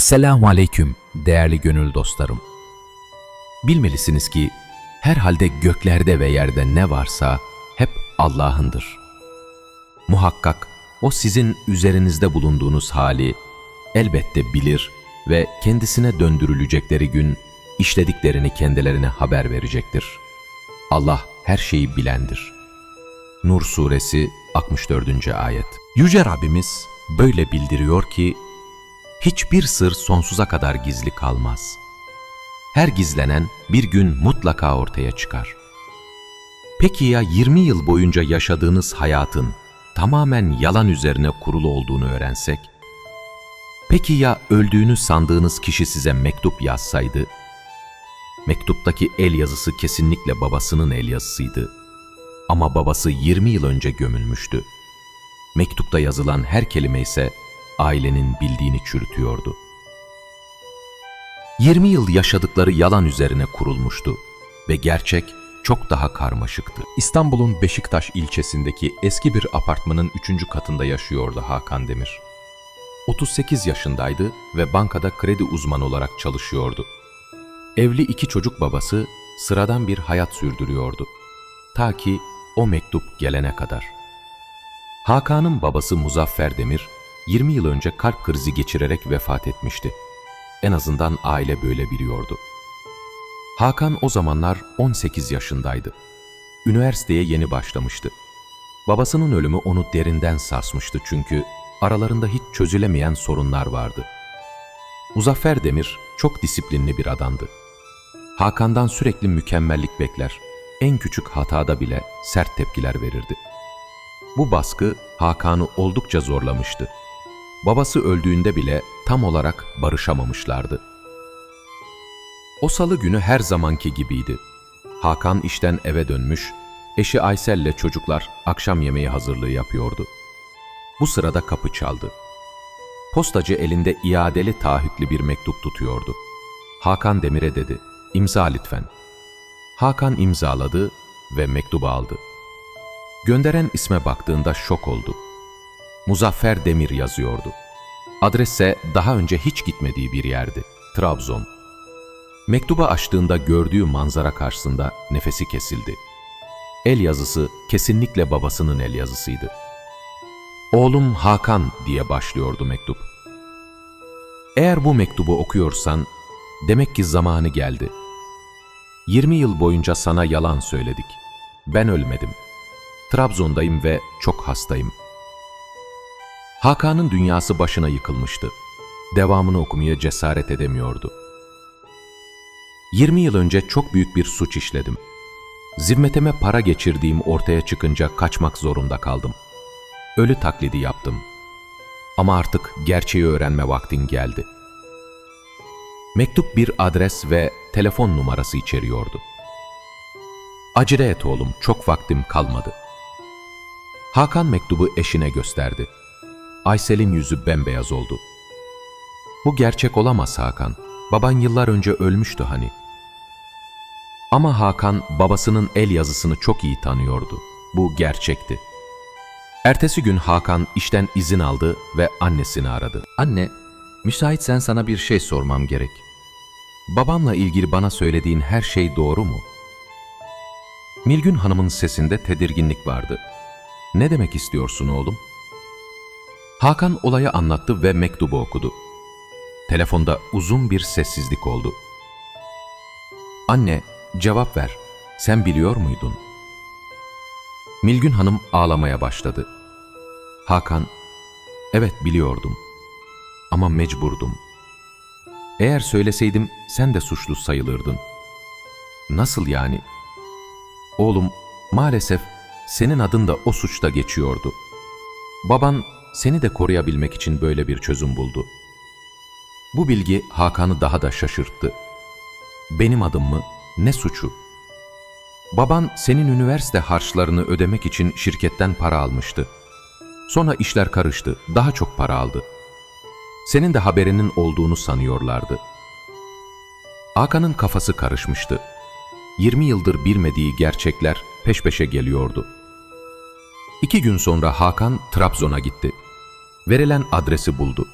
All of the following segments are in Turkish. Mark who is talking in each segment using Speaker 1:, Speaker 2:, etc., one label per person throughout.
Speaker 1: Esselamu Aleyküm değerli gönül dostlarım. Bilmelisiniz ki herhalde göklerde ve yerde ne varsa hep Allah'ındır. Muhakkak o sizin üzerinizde bulunduğunuz hali elbette bilir ve kendisine döndürülecekleri gün işlediklerini kendilerine haber verecektir. Allah her şeyi bilendir. Nur Suresi 64. Ayet Yüce Rabbimiz böyle bildiriyor ki, hiçbir sır sonsuza kadar gizli kalmaz. Her gizlenen bir gün mutlaka ortaya çıkar. Peki ya 20 yıl boyunca yaşadığınız hayatın tamamen yalan üzerine kurulu olduğunu öğrensek? Peki ya öldüğünü sandığınız kişi size mektup yazsaydı? Mektuptaki el yazısı kesinlikle babasının el yazısıydı. Ama babası 20 yıl önce gömülmüştü. Mektupta yazılan her kelime ise ailenin bildiğini çürütüyordu. 20 yıl yaşadıkları yalan üzerine kurulmuştu ve gerçek çok daha karmaşıktı.
Speaker 2: İstanbul'un Beşiktaş ilçesindeki eski bir apartmanın üçüncü katında yaşıyordu Hakan Demir. 38 yaşındaydı ve bankada kredi uzmanı olarak çalışıyordu. Evli iki çocuk babası sıradan bir hayat sürdürüyordu. Ta ki o mektup gelene kadar. Hakan'ın babası Muzaffer Demir, 20 yıl önce kalp krizi geçirerek vefat etmişti. En azından aile böyle biliyordu. Hakan o zamanlar 18 yaşındaydı. Üniversiteye yeni başlamıştı. Babasının ölümü onu derinden sarsmıştı çünkü aralarında hiç çözülemeyen sorunlar vardı. Muzaffer Demir çok disiplinli bir adamdı. Hakan'dan sürekli mükemmellik bekler, en küçük hatada bile sert tepkiler verirdi. Bu baskı Hakan'ı oldukça zorlamıştı. Babası öldüğünde bile tam olarak barışamamışlardı. O salı günü her zamanki gibiydi. Hakan işten eve dönmüş, eşi Aysel'le çocuklar akşam yemeği hazırlığı yapıyordu. Bu sırada kapı çaldı. Postacı elinde iadeli taahhütlü bir mektup tutuyordu. Hakan Demir'e dedi, imza lütfen. Hakan imzaladı ve mektubu aldı. Gönderen isme baktığında şok oldu. Muzaffer Demir yazıyordu. Adresse daha önce hiç gitmediği bir yerdi. Trabzon. Mektubu açtığında gördüğü manzara karşısında nefesi kesildi. El yazısı kesinlikle babasının el yazısıydı. Oğlum Hakan diye başlıyordu mektup. Eğer bu mektubu okuyorsan demek ki zamanı geldi. 20 yıl boyunca sana yalan söyledik. Ben ölmedim. Trabzon'dayım ve çok hastayım. Hakan'ın dünyası başına yıkılmıştı. Devamını okumaya cesaret edemiyordu. 20 yıl önce çok büyük bir suç işledim. Zimmeteme para geçirdiğim ortaya çıkınca kaçmak zorunda kaldım. Ölü taklidi yaptım. Ama artık gerçeği öğrenme vaktin geldi. Mektup bir adres ve telefon numarası içeriyordu. Acele et oğlum, çok vaktim kalmadı. Hakan mektubu eşine gösterdi. Aysel'in yüzü bembeyaz oldu. Bu gerçek olamaz Hakan. Baban yıllar önce ölmüştü hani. Ama Hakan babasının el yazısını çok iyi tanıyordu. Bu gerçekti. Ertesi gün Hakan işten izin aldı ve annesini aradı. Anne, müsaitsen sana bir şey sormam gerek. Babamla ilgili bana söylediğin her şey doğru mu? Milgün Hanım'ın sesinde tedirginlik vardı. Ne demek istiyorsun oğlum? Hakan olayı anlattı ve mektubu okudu. Telefonda uzun bir sessizlik oldu. Anne, cevap ver. Sen biliyor muydun? Milgün Hanım ağlamaya başladı. Hakan, evet biliyordum. Ama mecburdum. Eğer söyleseydim sen de suçlu sayılırdın. Nasıl yani? Oğlum, maalesef senin adın da o suçta geçiyordu. Baban seni de koruyabilmek için böyle bir çözüm buldu. Bu bilgi Hakan'ı daha da şaşırttı. Benim adım mı? Ne suçu? Baban senin üniversite harçlarını ödemek için şirketten para almıştı. Sonra işler karıştı, daha çok para aldı. Senin de haberinin olduğunu sanıyorlardı. Hakan'ın kafası karışmıştı. 20 yıldır bilmediği gerçekler peş peşe geliyordu. İki gün sonra Hakan Trabzon'a gitti. Verilen adresi buldu.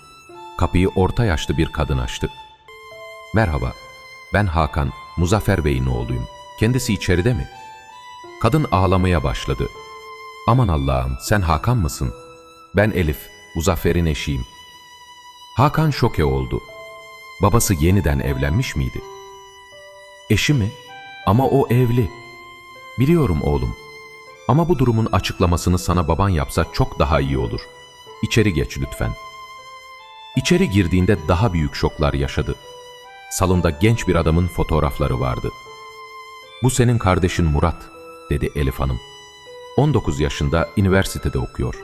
Speaker 2: Kapıyı orta yaşlı bir kadın açtı. Merhaba, ben Hakan, Muzaffer Bey'in oğluyum. Kendisi içeride mi? Kadın ağlamaya başladı. Aman Allah'ım, sen Hakan mısın? Ben Elif, Muzaffer'in eşiyim. Hakan şoke oldu. Babası yeniden evlenmiş miydi? Eşi mi? Ama o evli. Biliyorum oğlum. Ama bu durumun açıklamasını sana baban yapsa çok daha iyi olur. İçeri geç lütfen. İçeri girdiğinde daha büyük şoklar yaşadı. Salonda genç bir adamın fotoğrafları vardı. Bu senin kardeşin Murat, dedi Elif Hanım. 19 yaşında üniversitede okuyor.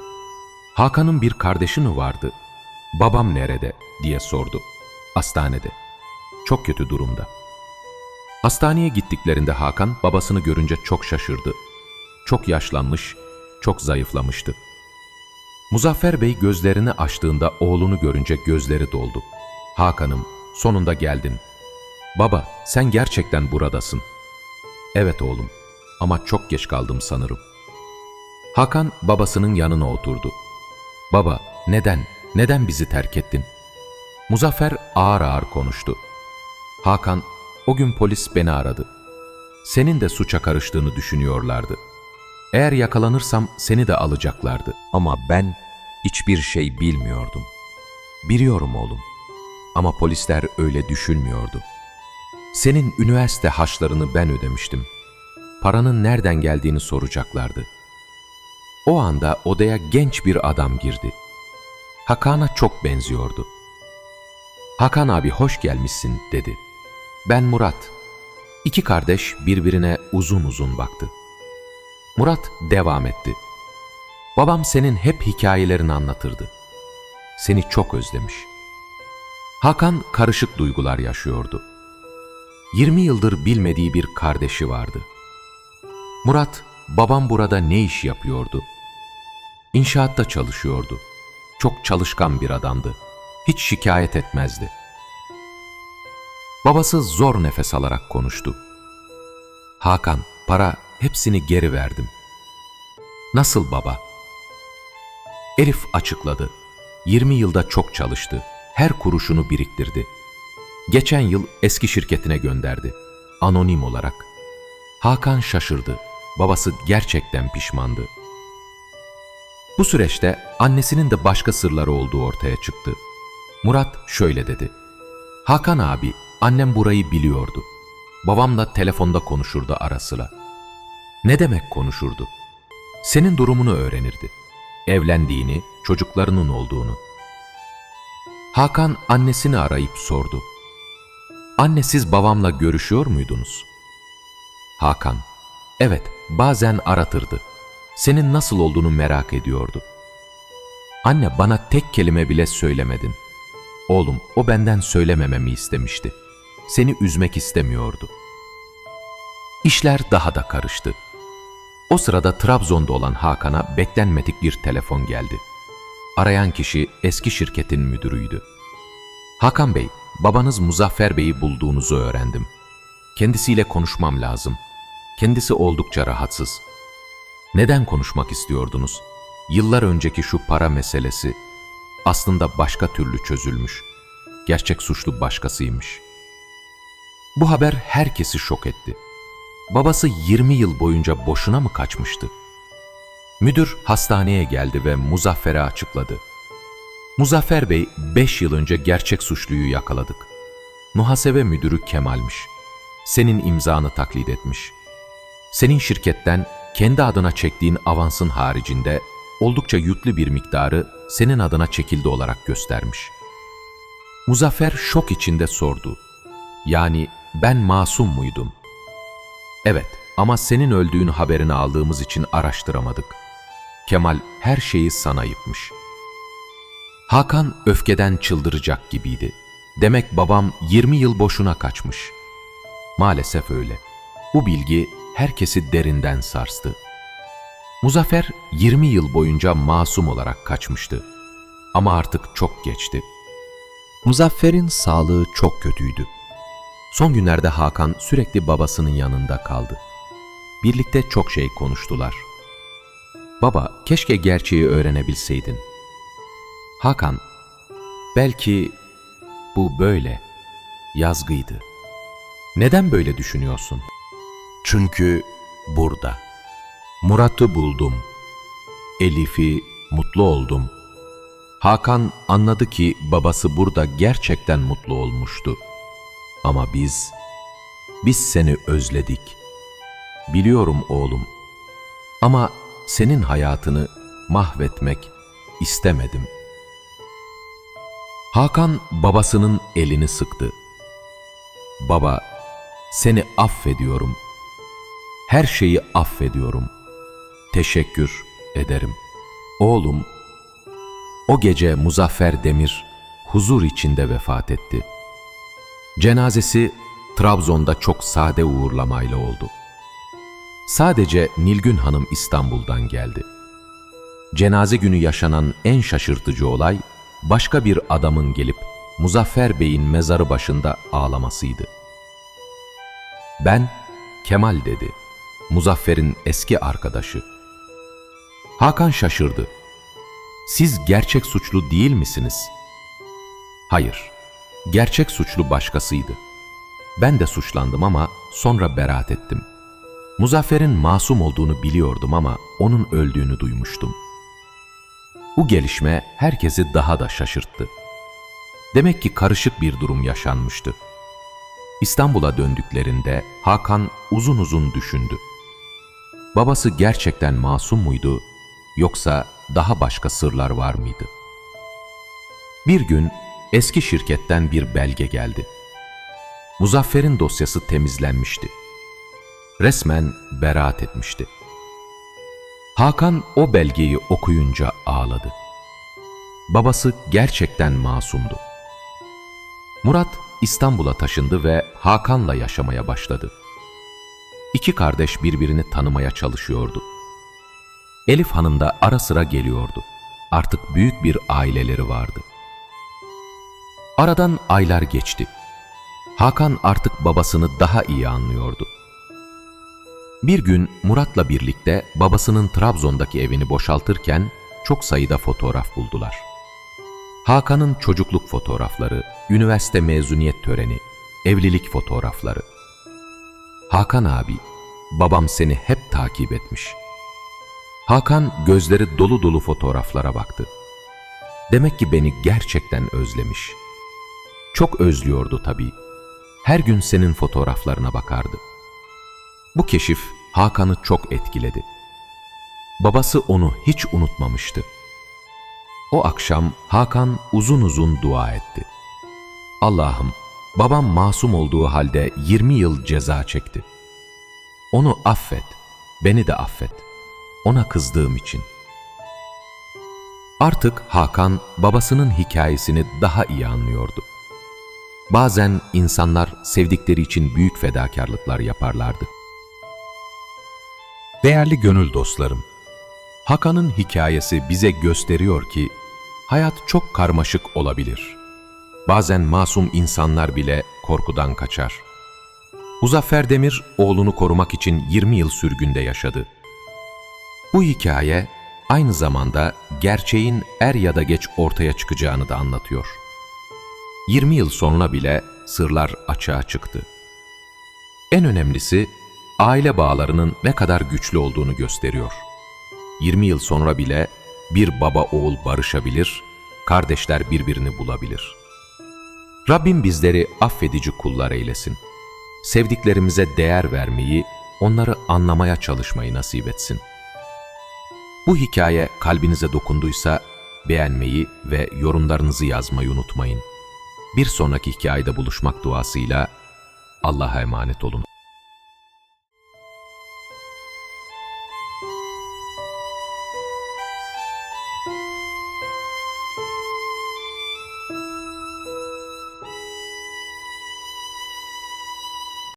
Speaker 2: Hakan'ın bir kardeşi mi vardı? Babam nerede? diye sordu. Hastanede. Çok kötü durumda. Hastaneye gittiklerinde Hakan babasını görünce çok şaşırdı. Çok yaşlanmış, çok zayıflamıştı. Muzaffer Bey gözlerini açtığında oğlunu görünce gözleri doldu. Hakan'ım, sonunda geldin. Baba, sen gerçekten buradasın. Evet oğlum, ama çok geç kaldım sanırım. Hakan babasının yanına oturdu. Baba, neden, neden bizi terk ettin? Muzaffer ağır ağır konuştu. Hakan, o gün polis beni aradı. Senin de suça karıştığını düşünüyorlardı. Eğer yakalanırsam seni de alacaklardı.
Speaker 1: Ama ben hiçbir şey bilmiyordum.
Speaker 2: Biliyorum oğlum. Ama polisler öyle düşünmüyordu. Senin üniversite haçlarını ben ödemiştim. Paranın nereden geldiğini soracaklardı. O anda odaya genç bir adam girdi. Hakan'a çok benziyordu. Hakan abi hoş gelmişsin dedi. Ben Murat. İki kardeş birbirine uzun uzun baktı. Murat devam etti. Babam senin hep hikayelerini anlatırdı. Seni çok özlemiş. Hakan karışık duygular yaşıyordu. 20 yıldır bilmediği bir kardeşi vardı. Murat, babam burada ne iş yapıyordu? İnşaatta çalışıyordu. Çok çalışkan bir adamdı. Hiç şikayet etmezdi. Babası zor nefes alarak konuştu. Hakan, para hepsini geri verdim. Nasıl baba? Elif açıkladı. 20 yılda çok çalıştı. Her kuruşunu biriktirdi. Geçen yıl eski şirketine gönderdi. Anonim olarak. Hakan şaşırdı. Babası gerçekten pişmandı. Bu süreçte annesinin de başka sırları olduğu ortaya çıktı. Murat şöyle dedi. Hakan abi, annem burayı biliyordu. Babamla telefonda konuşurdu ara sıra. Ne demek konuşurdu? Senin durumunu öğrenirdi. Evlendiğini, çocuklarının olduğunu. Hakan annesini arayıp sordu. Anne siz babamla görüşüyor muydunuz? Hakan, evet bazen aratırdı. Senin nasıl olduğunu merak ediyordu. Anne bana tek kelime bile söylemedin. Oğlum o benden söylemememi istemişti. Seni üzmek istemiyordu. İşler daha da karıştı. O sırada Trabzon'da olan Hakan'a beklenmedik bir telefon geldi. Arayan kişi eski şirketin müdürüydü. Hakan Bey, babanız Muzaffer Bey'i bulduğunuzu öğrendim. Kendisiyle konuşmam lazım. Kendisi oldukça rahatsız. Neden konuşmak istiyordunuz? Yıllar önceki şu para meselesi aslında başka türlü çözülmüş. Gerçek suçlu başkasıymış. Bu haber herkesi şok etti. Babası 20 yıl boyunca boşuna mı kaçmıştı? Müdür hastaneye geldi ve Muzaffer'e açıkladı. Muzaffer Bey 5 yıl önce gerçek suçluyu yakaladık. Muhasebe müdürü Kemal'miş. Senin imzanı taklit etmiş. Senin şirketten kendi adına çektiğin avansın haricinde oldukça yüklü bir miktarı senin adına çekildi olarak göstermiş. Muzaffer şok içinde sordu. Yani ben masum muydum? Evet ama senin öldüğün haberini aldığımız için araştıramadık. Kemal her şeyi sana yıkmış. Hakan öfkeden çıldıracak gibiydi. Demek babam 20 yıl boşuna kaçmış. Maalesef öyle. Bu bilgi herkesi derinden sarstı. Muzaffer 20 yıl boyunca masum olarak kaçmıştı. Ama artık çok geçti.
Speaker 1: Muzaffer'in sağlığı çok kötüydü.
Speaker 2: Son günlerde Hakan sürekli babasının yanında kaldı. Birlikte çok şey konuştular. Baba, keşke gerçeği öğrenebilseydin. Hakan,
Speaker 1: Belki bu böyle, yazgıydı. Neden böyle düşünüyorsun?
Speaker 3: Çünkü burada.
Speaker 1: Murat'ı buldum. Elif'i mutlu oldum. Hakan anladı ki babası burada gerçekten mutlu olmuştu. Ama biz, biz seni özledik. Biliyorum oğlum. Ama senin hayatını mahvetmek istemedim. Hakan babasının elini sıktı. Baba, seni affediyorum. Her şeyi affediyorum. Teşekkür ederim. Oğlum, o gece Muzaffer Demir huzur içinde vefat etti. Cenazesi Trabzon'da çok sade uğurlamayla oldu. Sadece Nilgün Hanım İstanbul'dan geldi. Cenaze günü yaşanan en şaşırtıcı olay başka bir adamın gelip Muzaffer Bey'in mezarı başında ağlamasıydı. Ben Kemal dedi. Muzaffer'in eski arkadaşı. Hakan şaşırdı. Siz gerçek suçlu değil misiniz? Hayır, gerçek suçlu başkasıydı. Ben de suçlandım ama sonra beraat ettim. Muzaffer'in masum olduğunu biliyordum ama onun öldüğünü duymuştum. Bu gelişme herkesi daha da şaşırttı. Demek ki karışık bir durum yaşanmıştı. İstanbul'a döndüklerinde Hakan uzun uzun düşündü. Babası gerçekten masum muydu yoksa daha başka sırlar var mıydı? Bir gün eski şirketten bir belge geldi. Muzaffer'in dosyası temizlenmişti. Resmen beraat etmişti. Hakan o belgeyi okuyunca ağladı. Babası gerçekten masumdu. Murat İstanbul'a taşındı ve Hakan'la yaşamaya başladı. İki kardeş birbirini tanımaya çalışıyordu. Elif Hanım da ara sıra geliyordu. Artık büyük bir aileleri vardı. Aradan aylar geçti. Hakan artık babasını daha iyi anlıyordu. Bir gün Murat'la birlikte babasının Trabzon'daki evini boşaltırken çok sayıda fotoğraf buldular. Hakan'ın çocukluk fotoğrafları, üniversite mezuniyet töreni, evlilik fotoğrafları. Hakan abi, babam seni hep takip etmiş. Hakan gözleri dolu dolu fotoğraflara baktı. Demek ki beni gerçekten özlemiş. Çok özlüyordu tabii. Her gün senin fotoğraflarına bakardı. Bu keşif Hakan'ı çok etkiledi. Babası onu hiç unutmamıştı. O akşam Hakan uzun uzun dua etti. Allah'ım, babam masum olduğu halde 20 yıl ceza çekti. Onu affet, beni de affet. Ona kızdığım için. Artık Hakan babasının hikayesini daha iyi anlıyordu. Bazen insanlar sevdikleri için büyük fedakarlıklar yaparlardı. Değerli gönül dostlarım, Hakan'ın hikayesi bize gösteriyor ki hayat çok karmaşık olabilir. Bazen masum insanlar bile korkudan kaçar. Muzaffer Demir oğlunu korumak için 20 yıl sürgünde yaşadı. Bu hikaye aynı zamanda gerçeğin er ya da geç ortaya çıkacağını da anlatıyor. 20 yıl sonra bile sırlar açığa çıktı. En önemlisi aile bağlarının ne kadar güçlü olduğunu gösteriyor. 20 yıl sonra bile bir baba oğul barışabilir, kardeşler birbirini bulabilir. Rabbim bizleri affedici kullar eylesin. Sevdiklerimize değer vermeyi, onları anlamaya çalışmayı nasip etsin. Bu hikaye kalbinize dokunduysa beğenmeyi ve yorumlarınızı yazmayı unutmayın. Bir sonraki hikayede buluşmak duasıyla Allah'a emanet olun.